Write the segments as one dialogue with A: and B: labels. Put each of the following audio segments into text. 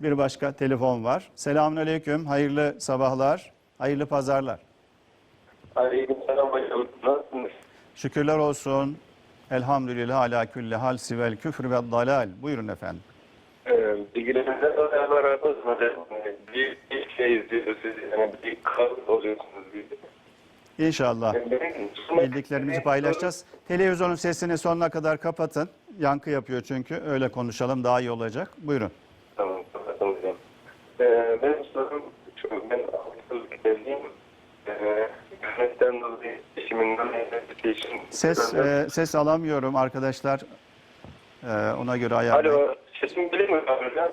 A: Bir başka telefon var. Selamünaleyküm. Hayırlı sabahlar. Hayırlı pazarlar.
B: Aleyküm selam hocam. Nasılsınız?
A: Şükürler olsun. Elhamdülillah ala külli hal sivel küfr ve dalal. Buyurun efendim.
B: Ee, razı olsun hocam. Bir, bir şey izliyoruz siz. Yani bir kavga oluyorsunuz. Bir.
A: İnşallah
B: Yani
A: bildiklerimizi paylaşacağız. Televizyonun sesini sonuna kadar kapatın. Yankı yapıyor çünkü. Öyle konuşalım daha iyi olacak. Buyurun.
B: Tamam, tamam hocam. Ee, benim sorum şu. Ben 6 yıllık evliyim. Ee, Hürmetten dolayı eşimden evlendiği için...
A: Ses e, ses alamıyorum arkadaşlar. E, ona göre ayarlayın.
B: Alo, sesim geliyor mu hocam?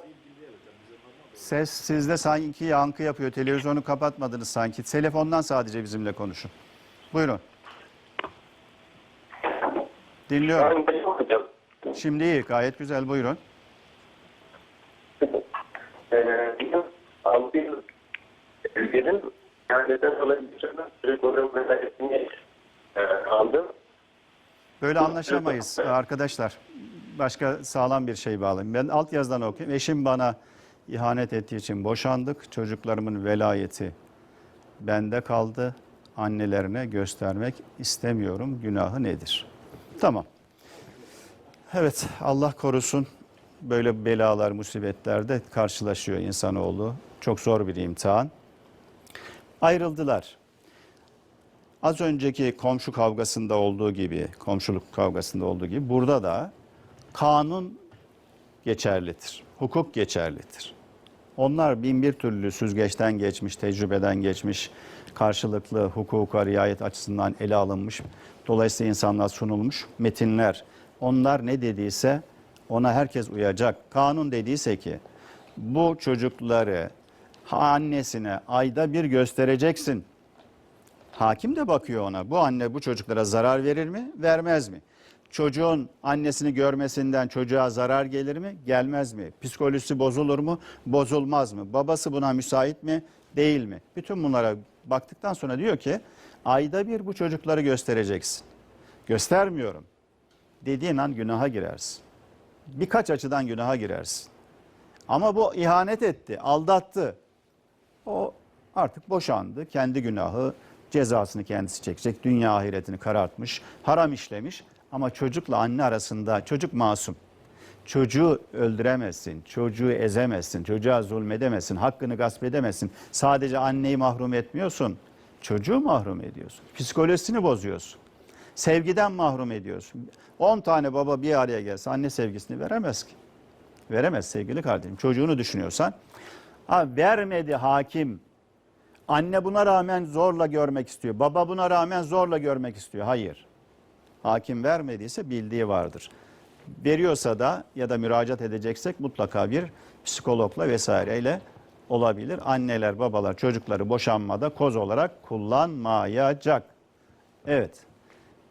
A: Ses sizde sanki yankı yapıyor. Televizyonu kapatmadınız sanki. Telefondan sadece bizimle konuşun. Buyurun. Dinliyorum.
B: Ben.
A: Şimdi iyi. Gayet güzel. Buyurun.
B: Ee, benim 6 yıl evliyim. Yani neden süre sürekli olarak vesayetini e, aldım.
A: Böyle anlaşamayız arkadaşlar. Başka sağlam bir şey bağlayayım. Ben alt yazıdan okuyayım. Eşim bana ihanet ettiği için boşandık. Çocuklarımın velayeti bende kaldı. Annelerine göstermek istemiyorum. Günahı nedir? Tamam. Evet Allah korusun. Böyle belalar, musibetlerde karşılaşıyor insanoğlu. Çok zor bir imtihan. Ayrıldılar. Az önceki komşu kavgasında olduğu gibi, komşuluk kavgasında olduğu gibi burada da kanun geçerlidir. Hukuk geçerlidir. Onlar bin bir türlü süzgeçten geçmiş, tecrübeden geçmiş, karşılıklı hukuka riayet açısından ele alınmış. Dolayısıyla insanlığa sunulmuş metinler. Onlar ne dediyse ona herkes uyacak. Kanun dediyse ki bu çocukları annesine ayda bir göstereceksin. Hakim de bakıyor ona. Bu anne bu çocuklara zarar verir mi, vermez mi? Çocuğun annesini görmesinden çocuğa zarar gelir mi, gelmez mi? Psikolojisi bozulur mu, bozulmaz mı? Babası buna müsait mi, değil mi? Bütün bunlara baktıktan sonra diyor ki ayda bir bu çocukları göstereceksin. Göstermiyorum dediğin an günaha girersin. Birkaç açıdan günaha girersin. Ama bu ihanet etti, aldattı. O artık boşandı. Kendi günahı cezasını kendisi çekecek. Dünya ahiretini karartmış. Haram işlemiş. Ama çocukla anne arasında çocuk masum. Çocuğu öldüremezsin, çocuğu ezemezsin, çocuğa zulmedemezsin, hakkını gasp edemezsin. Sadece anneyi mahrum etmiyorsun, çocuğu mahrum ediyorsun. Psikolojisini bozuyorsun. Sevgiden mahrum ediyorsun. 10 tane baba bir araya gelse anne sevgisini veremez ki. Veremez sevgili kardeşim. Çocuğunu düşünüyorsan. Ha, vermedi hakim. Anne buna rağmen zorla görmek istiyor. Baba buna rağmen zorla görmek istiyor. Hayır. Hakim vermediyse bildiği vardır. Veriyorsa da ya da müracaat edeceksek mutlaka bir psikologla vesaireyle olabilir. Anneler, babalar çocukları boşanmada koz olarak kullanmayacak. Evet.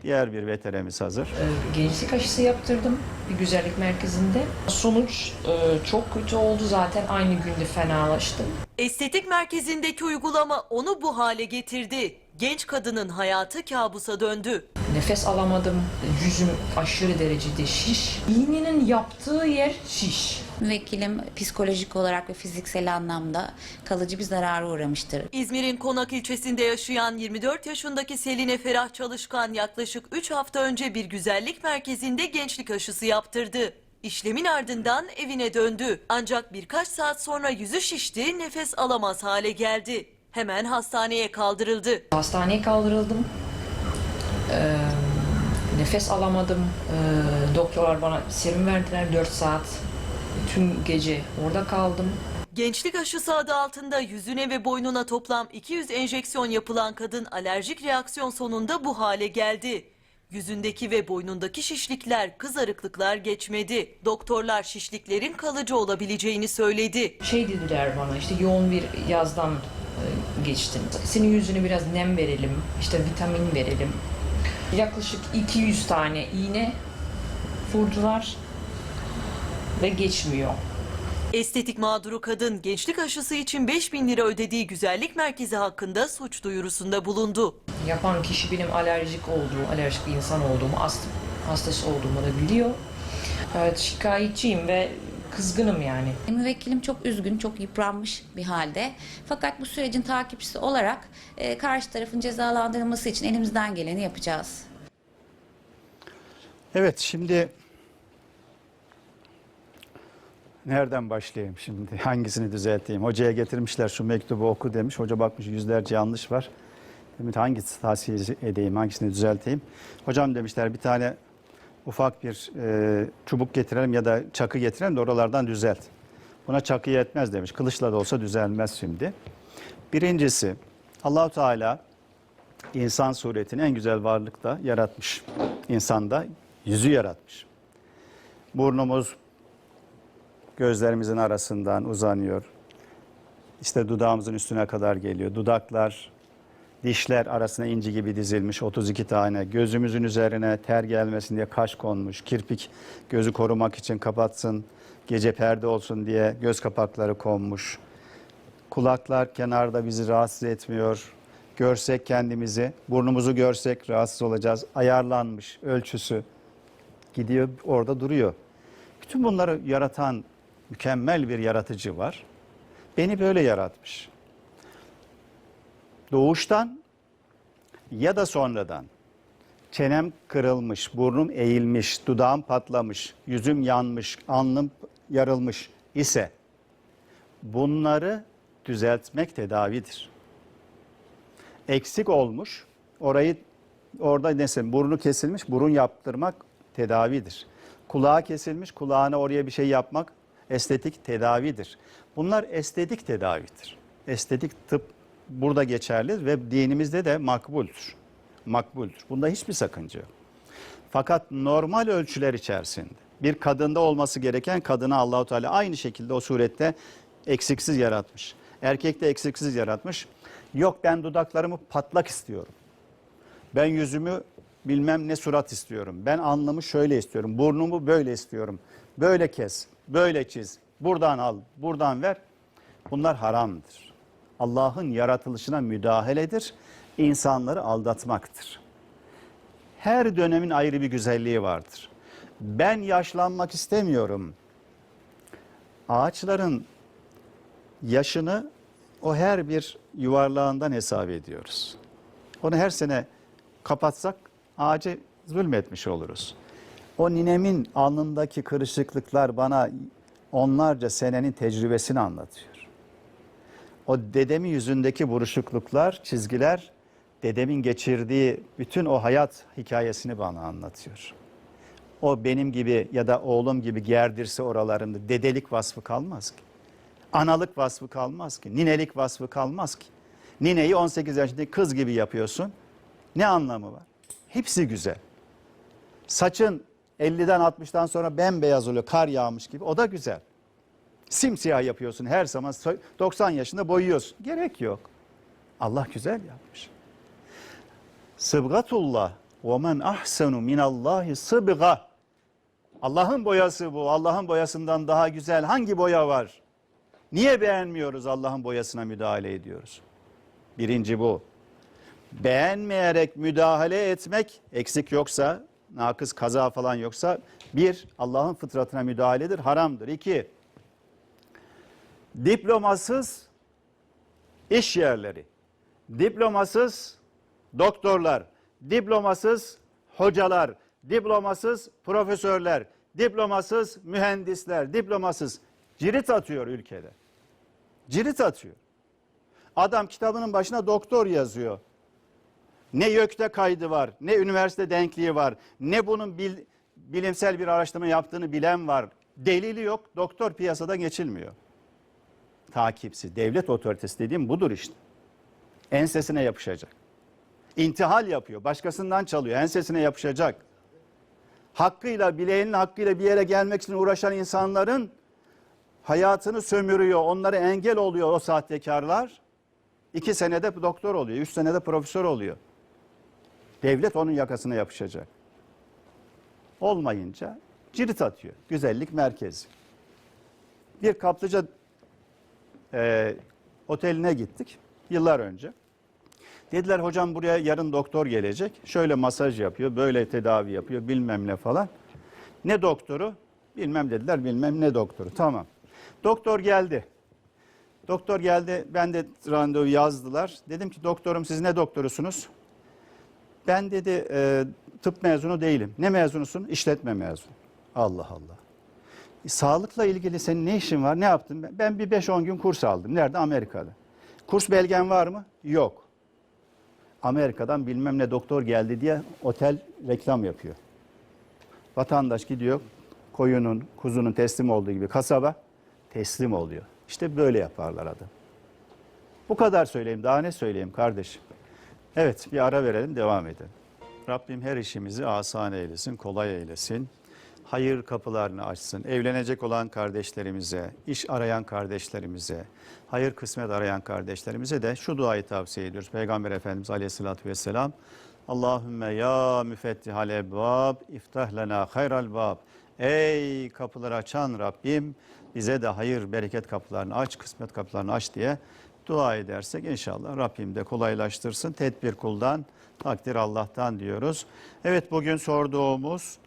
A: Diğer bir veterimiz hazır.
C: Ee, Gençlik aşısı yaptırdım bir güzellik merkezinde. Sonuç e, çok kötü oldu zaten aynı günde fenalaştım.
D: Estetik merkezindeki uygulama onu bu hale getirdi. Genç kadının hayatı kabusa döndü.
C: Nefes alamadım, yüzüm aşırı derecede şiş. İğnenin yaptığı yer şiş.
E: Vekilim psikolojik olarak ve fiziksel anlamda kalıcı bir zarara uğramıştır.
D: İzmir'in Konak ilçesinde yaşayan 24 yaşındaki Seline Ferah Çalışkan yaklaşık 3 hafta önce bir güzellik merkezinde gençlik aşısı yaptırdı. İşlemin ardından evine döndü. Ancak birkaç saat sonra yüzü şişti, nefes alamaz hale geldi. Hemen hastaneye kaldırıldı.
C: Hastaneye kaldırıldım. Ee, nefes alamadım. Ee, doktorlar bana serum verdiler 4 saat. Tüm gece orada kaldım.
D: Gençlik aşısı adı altında yüzüne ve boynuna toplam 200 enjeksiyon yapılan kadın alerjik reaksiyon sonunda bu hale geldi. Yüzündeki ve boynundaki şişlikler, kızarıklıklar geçmedi. Doktorlar şişliklerin kalıcı olabileceğini söyledi.
C: Şey dediler bana işte yoğun bir yazdan e, geçtin. Senin yüzüne biraz nem verelim, işte vitamin verelim. Yaklaşık 200 tane iğne vurdular ve geçmiyor.
D: Estetik mağduru kadın gençlik aşısı için 5000 lira ödediği güzellik merkezi hakkında suç duyurusunda bulundu.
C: Yapan kişi benim alerjik olduğumu, alerjik bir insan olduğumu, astım hastası olduğumu da biliyor. Evet, şikayetçiyim ve kızgınım yani.
E: Müvekkilim çok üzgün, çok yıpranmış bir halde. Fakat bu sürecin takipçisi olarak e, karşı tarafın cezalandırılması için elimizden geleni yapacağız.
A: Evet şimdi nereden başlayayım şimdi? Hangisini düzelteyim? Hocaya getirmişler şu mektubu oku demiş. Hoca bakmış yüzlerce yanlış var. Demiş hangisini tavsiye edeyim, hangisini düzelteyim? Hocam demişler bir tane ufak bir e, çubuk getirelim ya da çakı getirelim de oralardan düzelt. Buna çakı yetmez demiş. Kılıçla da olsa düzelmez şimdi. Birincisi Allahu Teala insan suretini en güzel varlıkta yaratmış. İnsanda yüzü yaratmış. Burnumuz gözlerimizin arasından uzanıyor. İşte dudağımızın üstüne kadar geliyor. Dudaklar, dişler arasına inci gibi dizilmiş 32 tane. Gözümüzün üzerine ter gelmesin diye kaş konmuş. Kirpik gözü korumak için kapatsın, gece perde olsun diye göz kapakları konmuş. Kulaklar kenarda bizi rahatsız etmiyor. Görsek kendimizi, burnumuzu görsek rahatsız olacağız. Ayarlanmış ölçüsü gidiyor orada duruyor. Bütün bunları yaratan mükemmel bir yaratıcı var. Beni böyle yaratmış. Doğuştan ya da sonradan çenem kırılmış, burnum eğilmiş, dudağım patlamış, yüzüm yanmış, alnım yarılmış ise bunları düzeltmek tedavidir. Eksik olmuş, orayı orada neyse burnu kesilmiş, burun yaptırmak tedavidir. Kulağı kesilmiş, kulağına oraya bir şey yapmak estetik tedavidir. Bunlar estetik tedavidir. Estetik tıp burada geçerli ve dinimizde de makbuldür. Makbuldür. Bunda hiçbir sakınca yok. Fakat normal ölçüler içerisinde bir kadında olması gereken kadını Allahu Teala aynı şekilde o surette eksiksiz yaratmış. Erkekte eksiksiz yaratmış. Yok ben dudaklarımı patlak istiyorum. Ben yüzümü bilmem ne surat istiyorum. Ben alnımı şöyle istiyorum. Burnumu böyle istiyorum. Böyle kes, böyle çiz. Buradan al, buradan ver. Bunlar haramdır. Allah'ın yaratılışına müdahaledir. İnsanları aldatmaktır. Her dönemin ayrı bir güzelliği vardır. Ben yaşlanmak istemiyorum. Ağaçların yaşını o her bir yuvarlağından hesap ediyoruz. Onu her sene kapatsak ağaca zulmetmiş oluruz. O ninemin alnındaki kırışıklıklar bana onlarca senenin tecrübesini anlatıyor. O dedemin yüzündeki buruşukluklar, çizgiler dedemin geçirdiği bütün o hayat hikayesini bana anlatıyor. O benim gibi ya da oğlum gibi gerdirse oralarında dedelik vasfı kalmaz ki. Analık vasfı kalmaz ki. Ninelik vasfı kalmaz ki. Nineyi 18 yaşındaki kız gibi yapıyorsun. Ne anlamı var? Hepsi güzel. Saçın 50'den 60'tan sonra bembeyaz oluyor, kar yağmış gibi. O da güzel. Simsiyah yapıyorsun her zaman 90 yaşında boyuyorsun. Gerek yok. Allah güzel yapmış. Sıbgatullah ve men ahsenu minallahi sıbga. Allah'ın boyası bu. Allah'ın boyasından daha güzel hangi boya var? Niye beğenmiyoruz Allah'ın boyasına müdahale ediyoruz? Birinci bu. Beğenmeyerek müdahale etmek eksik yoksa, nakız kaza falan yoksa bir Allah'ın fıtratına müdahaledir, haramdır. İki, diplomasız iş yerleri, diplomasız doktorlar, diplomasız hocalar, diplomasız profesörler, diplomasız mühendisler, diplomasız cirit atıyor ülkede. Cirit atıyor. Adam kitabının başına doktor yazıyor. Ne YÖK'te kaydı var, ne üniversite denkliği var, ne bunun bil, bilimsel bir araştırma yaptığını bilen var. Delili yok, doktor piyasada geçilmiyor. Takipsi, devlet otoritesi dediğim budur işte. Ensesine yapışacak. İntihal yapıyor, başkasından çalıyor, ensesine yapışacak. Hakkıyla, bileğinin hakkıyla bir yere gelmek için uğraşan insanların hayatını sömürüyor, onlara engel oluyor o sahtekarlar. İki senede doktor oluyor, üç senede profesör oluyor. Devlet onun yakasına yapışacak. Olmayınca cirit atıyor. Güzellik merkezi. Bir kaplıca e, oteline gittik yıllar önce. Dediler hocam buraya yarın doktor gelecek. Şöyle masaj yapıyor, böyle tedavi yapıyor bilmem ne falan. Ne doktoru? Bilmem dediler bilmem ne doktoru. Tamam. Doktor geldi. Doktor geldi. Ben de randevu yazdılar. Dedim ki doktorum siz ne doktorusunuz? Ben dedi e, tıp mezunu değilim. Ne mezunusun? İşletme mezunu. Allah Allah. E, sağlıkla ilgili senin ne işin var? Ne yaptın? Ben- bir 5-10 gün kurs aldım. Nerede? Amerika'da. Kurs belgen var mı? Yok. Amerika'dan bilmem ne doktor geldi diye otel reklam yapıyor. Vatandaş gidiyor koyunun, kuzunun teslim olduğu gibi kasaba teslim oluyor. İşte böyle yaparlar adam. Bu kadar söyleyeyim. Daha ne söyleyeyim kardeşim? Evet bir ara verelim devam edelim. Rabbim her işimizi asan eylesin, kolay eylesin. Hayır kapılarını açsın. Evlenecek olan kardeşlerimize, iş arayan kardeşlerimize, hayır kısmet arayan kardeşlerimize de şu duayı tavsiye ediyoruz. Peygamber Efendimiz Aleyhisselatü Vesselam Allahümme ya müfettihal ebvab iftah lena hayral bab. Ey kapıları açan Rabbim bize de hayır bereket kapılarını aç, kısmet kapılarını aç diye dua edersek inşallah Rabbim de kolaylaştırsın. Tedbir kuldan, takdir Allah'tan diyoruz. Evet bugün sorduğumuz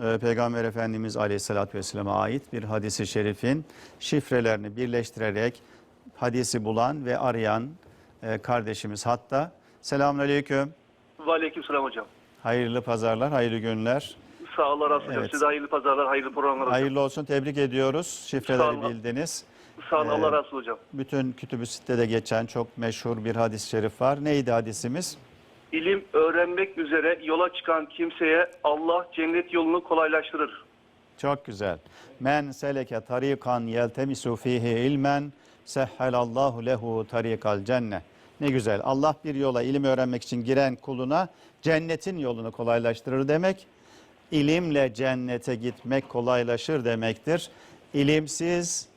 A: e, Peygamber Efendimiz Aleyhisselatü Vesselam'a ait bir hadisi şerifin şifrelerini birleştirerek hadisi bulan ve arayan e, kardeşimiz hatta. Selamun Aleyküm.
F: Aleykümselam hocam.
A: Hayırlı pazarlar, hayırlı günler.
F: Sağ olun.
A: Evet.
F: Size hayırlı pazarlar, hayırlı programlar.
A: Hayırlı olsun, tebrik ediyoruz. Şifreleri bildiniz.
F: Sağ olun Allah
A: Ee,
F: razı olsun hocam.
A: Bütün kütüb-ü sitede geçen çok meşhur bir hadis-i şerif var. Neydi hadisimiz?
F: İlim öğrenmek üzere yola çıkan kimseye Allah cennet yolunu kolaylaştırır.
A: Çok güzel. Men seleke tarikan yeltemisu fihi ilmen sehhalallahu lehu tarikal cennet. Ne güzel. Allah bir yola ilim öğrenmek için giren kuluna cennetin yolunu kolaylaştırır demek. İlimle cennete gitmek kolaylaşır demektir. İlimsiz,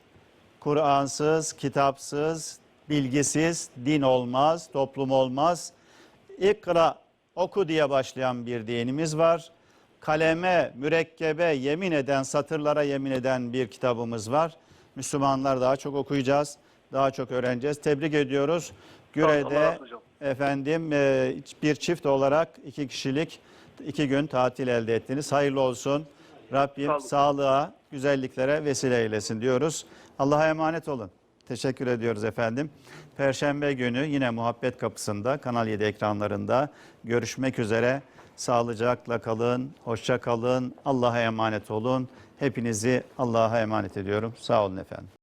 A: Kur'ansız, kitapsız, bilgisiz din olmaz, toplum olmaz. İkra, oku diye başlayan bir dinimiz var. Kaleme, mürekkebe yemin eden, satırlara yemin eden bir kitabımız var. Müslümanlar daha çok okuyacağız, daha çok öğreneceğiz. Tebrik ediyoruz. Güre'de efendim e, bir çift olarak iki kişilik iki gün tatil elde ettiniz. Hayırlı olsun. Rabbim
F: Sağ olun.
A: sağlığa, güzelliklere vesile eylesin diyoruz. Allah'a emanet olun. Teşekkür ediyoruz efendim. Perşembe günü yine Muhabbet Kapısı'nda Kanal 7 ekranlarında görüşmek üzere. Sağlıcakla kalın, hoşça kalın, Allah'a emanet olun. Hepinizi Allah'a emanet ediyorum. Sağ olun efendim.